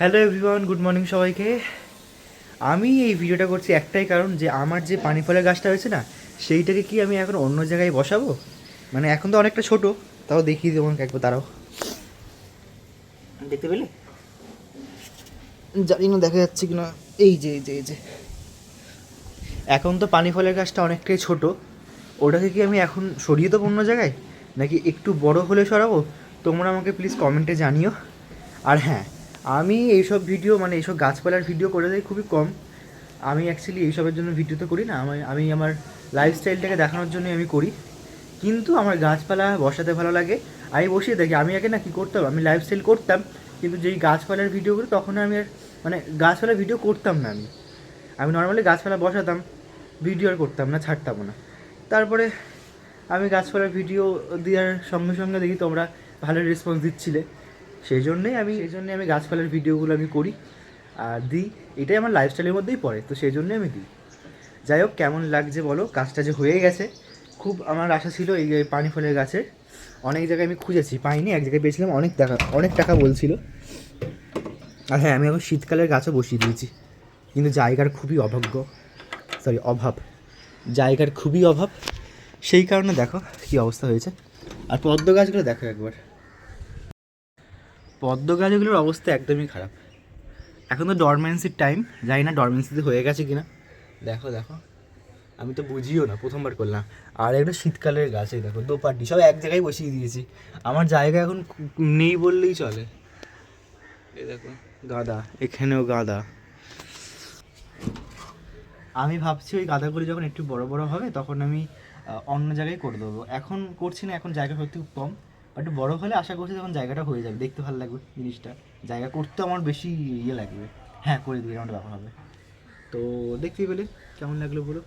Hello everyone good morning সবাইকে। আমি এই ভিডিওটা করছি একটাই কারণ যে আমার যে পানি ফলের গাছটা হয়েছে না সেইটাকে কি আমি এখন অন্য জায়গায় বসাবো? মানে এখন তো অনেকটা ছোট তাও দেখিয়ে দেবো আমাকে একবার দাঁড়াও। দেখতে পেলে? জানি না দেখা যাচ্ছে কিনা। এই যে এই যে এই যে। এখন তো পানি ফলের গাছটা অনেকটাই ছোট। ওটাকে কি আমি এখন সরিয়ে দেবো অন্য জায়গায়? নাকি একটু বড় হলে সরাবো? তোমরা আমাকে প্লিজ কমেন্টে জানিও। আর হ্যাঁ আমি এইসব ভিডিও মানে এইসব গাছপালার ভিডিও করে দেয় খুবই কম। আমি অ্যাকচুয়ালি এইসবের জন্য ভিডিও তো করি না, আমি আমি আমার লাইফস্টাইলটাকে দেখানোর জন্যই আমি করি। কিন্তু আমার গাছপালা বসাতে ভালো লাগে। আমি বসিয়ে দেখি, আমি আগে না কী করতাম, আমি লাইফস্টাইল করতাম, কিন্তু যেই গাছপালার ভিডিওগুলো তখন আমি আর মানে গাছপালার ভিডিও করতাম না আমি। আমি নর্মালি গাছপালা বসাতাম ভিডিও আর করতাম না, ছাড়তামও না। তারপরে আমি গাছপালার ভিডিও দেওয়ার সঙ্গে সঙ্গে দেখি তোমরা ভালো রেসপন্স দিচ্ছিলে। সেই জন্যই আমি সেই জন্যই আমি গাছপালার ভিডিওগুলো আমি করি আর দিই। এটাই আমার লাইফস্টাইলের মধ্যেই পড়ে, তো সেই জন্যই আমি দিই। যাই হোক, কেমন লাগছে বলো? কাজটা যে হয়ে গেছে, খুব আমার আশা ছিল এই পানি ফলের গাছের। অনেক জায়গায় আমি খুঁজেছি, পাইনি, এক জায়গায় পেয়েছিলাম, অনেক টাকা অনেক টাকা বলছিল। আর হ্যাঁ আমি এখন শীতকালের গাছও বসিয়ে দিয়েছি, কিন্তু জায়গার খুবই অভাগ্য সরি অভাব। জায়গার খুবই অভাব, সেই কারণে দেখো কী অবস্থা হয়েছে। আর পদ্ম গাছগুলো দেখো একবার। পদ্ম গাছগুলোর অবস্থা একদমই খারাপ। এখন তো ডরমেন্সির টাইম জানি না ডরমেন্সিতে হয়ে গেছে কিনা। দেখো দেখো। আমি তো বুঝিও না, প্রথমবার করলাম। আর একটা শীতকালের গাছ এই দেখো দোপাটি সব এক জায়গায় বসিয়ে দিয়েছি। আমার জায়গা এখন নেই বললেই চলে। এই দেখো, গাদা, এখানেও গাদা। আমি ভাবছি ওই গাদাগুলি যখন একটু বড় বড় হবে, তখন আমি অন্য জায়গায় করে দেবো। এখন করছি না, এখন জায়গা সত্যি খুব কম। বাট বড় হলে আশা করছি তখন জায়গাটা হয়ে যাবে, দেখতে ভালো লাগবে জিনিসটা। জায়গা করতে আমার বেশি ইয়ে লাগবে। হ্যাঁ করে দিবে, আমার ব্যাপার হবে। তো দেখতেই পেলে। কেমন লাগল বলো?